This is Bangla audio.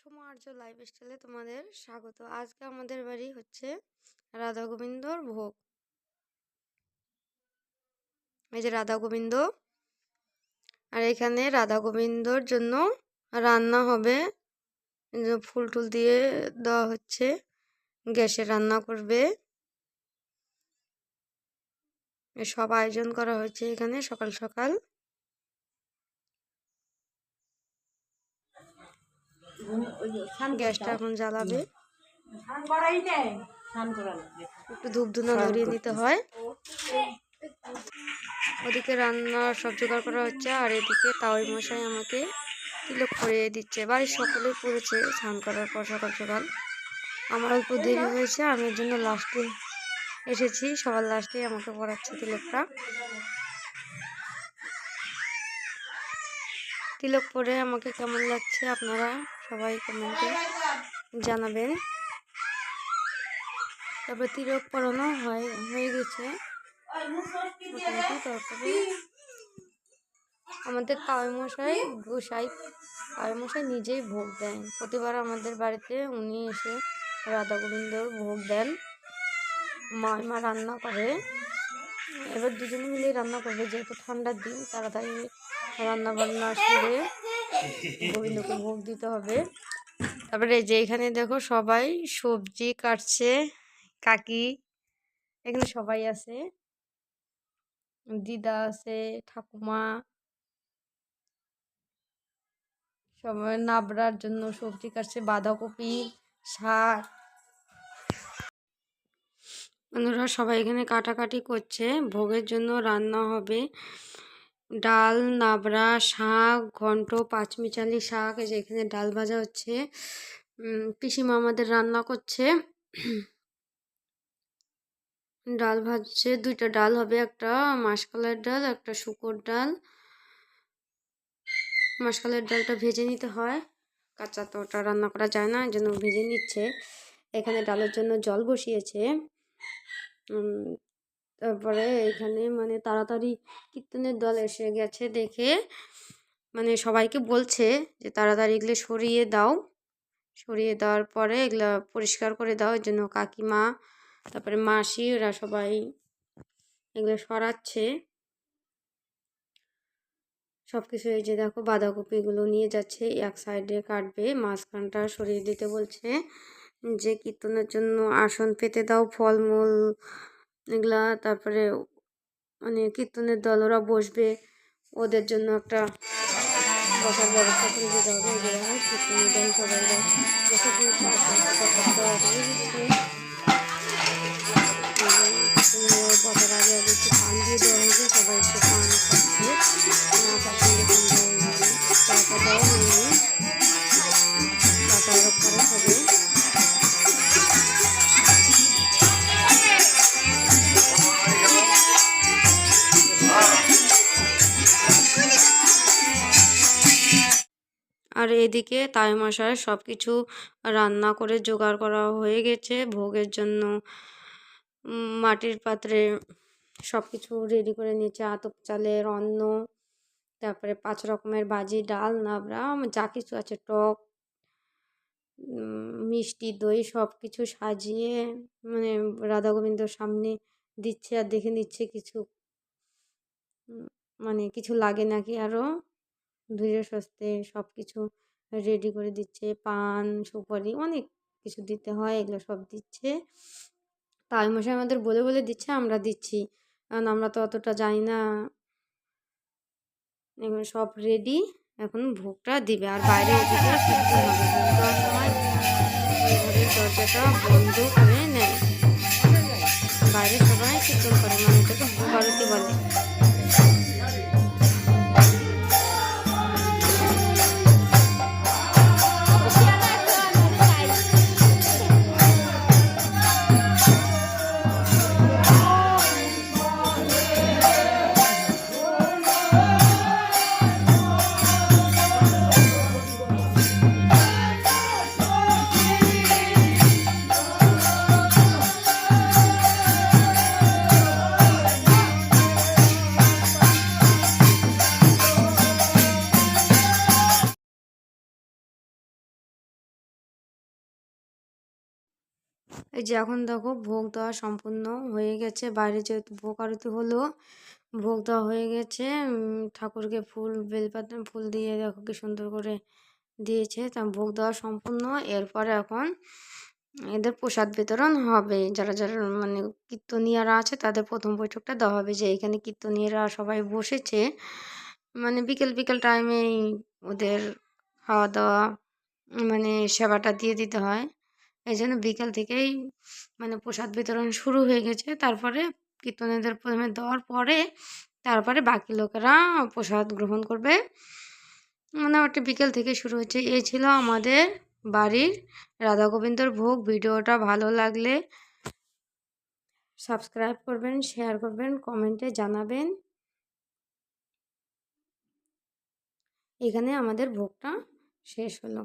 সৌমার্য লাইফ স্টাইলে তোমাদের স্বাগত। আজকে আমাদের বাড়ি হচ্ছে রাধা গোবিন্দর ভোগ। এই যে রাধা গোবিন্দ। আর এখানে রাধা গোবিন্দর জন্য রান্না হবে। ফুল টুল দিয়ে দেওয়া হচ্ছে। গ্যাসে রান্না করবে। সব আয়োজন করা হয়েছে এখানে সকাল সকাল। গ্যাসটা এখন জ্বালাবে। একটু ধূপ ধুনা ধরিয়ে নিতে হয়। ওদিকে রান্না সব জোগাড় করা হচ্ছে আর এদিকে তাওয়াই মশাই আমাকে তিলক পরিয়ে দিচ্ছে। বাড়ির সকলেই পড়েছে স্নান করার পর সকাল সকাল। আমার অল্প দেরি হয়েছে আমি এর জন্য লাস্টে এসেছি। সবার লাস্টে আমাকে পড়াচ্ছে তিলকটা। তিলক পরে আমাকে কেমন লাগছে আপনারা সবাই কমেন্টে জানাবেন। তারপর তিলক পরানো হয়, হয়ে গেছে। তারপরে আমাদের মশাই গোসাই মশাই নিজেই ভোগ দেন। প্রতিবার আমাদের বাড়িতে উনি এসে রাধা গোবিন্দর ভোগ দেন। মা মা রান্না করে। এবার দুজনে মিলেই রান্না করবে, যেহেতু ঠান্ডার দিন, তাড়াতাড়ি রান্না বান্না সেরে গোবিন্দকে ভোগ দিতে হবে। তারপরে যে এখানে দেখো সবাই সবজি কাটছে, কাকি, এখানে সবাই আছে। দিদা আছে, ঠাকুমা। সবাই নাবড়ার জন্য সবজি কাটছে, বাঁধাকপি, শাক। বন্ধুরা সবাই এখানে কাটাকাটি করছে, ভোগের জন্য রান্না হবে। ডাল, নাবড়া, শাক, ঘন্ট পাঁচমিচালি শাক, এই যে এখানে ডাল ভাজা হচ্ছে। পিসিমা আমাদের রান্না করছে। ডাল ভাজছে, দুইটা ডাল হবে, একটা মাসকলাইয়ের ডাল, একটা শুকর ডাল। মাসকলাইয়ের ডালটা ভেজে নিতে হয়। কাঁচা তো ওটা রান্না করা যায় না এই জন্য ভেজে নিচ্ছে। এখানে ডালের জন্য জল বসিয়েছে। তারপরে এখানে মানে তাড়াতাড়ি কীর্তনের দল এসে গেছে দেখে মানে সবাইকে বলছে যে তাড়াতাড়ি এগুলো সরিয়ে দাও। সরিয়ে দেওয়ার পরে এগুলো পরিষ্কার করে দাও। এর জন্য কাকিমা, তারপরে মাসি, ওরা সবাই এগুলো সরাচ্ছে। সব কিছু এই যে দেখো বাঁধাকপিগুলো নিয়ে যাচ্ছে, এক সাইডে কাটবে, মাঝখানটা সরিয়ে দিতে বলছে যে কীর্তনের জন্য আসন পেতে দাও, ফলমূল এগুলা তারপরে মানে কীর্তনের দল, ওরা বসবে। ওদের জন্য একটা বসার ব্যবস্থা করে দিতে হবে। এই জায়গায় কীর্তনের দল সবাই বসে। এদিকে তাই মশাই সব কিছু রান্না করে জোগাড় করা হয়ে গেছে। ভোগের জন্য মাটির পাত্রে সব কিছু রেডি করে নিয়েছে। আতপ চালের অন্ন, তারপরে পাঁচ রকমের ভাজি, ডাল, নাবড়া, যা কিছু আছে, টক মিষ্টি, দই সব কিছু সাজিয়ে মানে রাধা গোবিন্দর সামনে দিচ্ছে আর দেখে নিচ্ছে কিছু মানে কিছু লাগে নাকি আরও ধীরে সস্তে সব কিছু রেডি করে দিচ্ছে, পান, সুপারি অনেক কিছু দিতে হয়, এগুলো সব দিচ্ছে। তাই মশাই আমাদের বলে বলে দিচ্ছে, আমরা দিচ্ছি। কারণ আমরা তো অতটা জানি না। এগুলো সব রেডি এখন ভোগটা দিবে। আর বাইরে সময় দরজাটা বন্ধ করে নেয়। বাইরে সবাই কীর্তন করে মানে ভোগ আরতি বলে। এই যে এখন দেখো ভোগ দেওয়া সম্পূর্ণ হয়ে গেছে। বাইরে যেহেতু ভোগ আরতি হলো, ভোগ দেওয়া হয়ে গেছে। ঠাকুরকে ফুল, বেলপাতা, ফুল দিয়ে দেখো কি সুন্দর করে দিয়েছে। তা ভোগ দেওয়া সম্পূর্ণ, এরপরে এখন এদের প্রসাদ বিতরণ হবে। যারা যারা মানে কীর্তনিয়ারা আছে তাদের প্রথম বৈঠকটা দেওয়া হবে যে এখানে কীর্তনিয়ারা সবাই বসেছে। মানে বিকেল বিকেল টাইমেই ওদের খাওয়া দাওয়া মানে সেবাটা দিয়ে দিতে হয়। এই জন্য বিকেল থেকেই মানে প্রসাদ বিতরণ শুরু হয়ে গেছে। তারপরে কীর্তনীদের প্রথমে দেওয়ার পরে তারপরে বাকি লোকেরা প্রসাদ গ্রহণ করবে। মোটামুটি বিকেল থেকে শুরু হচ্ছে এই ছিল আমাদের বাড়ির রাধা গোবিন্দর ভোগ। ভিডিওটা ভালো লাগলে সাবস্ক্রাইব করবেন, শেয়ার করবেন, কমেন্টে জানাবেন। এখানে আমাদের ভোগটা শেষ হলো।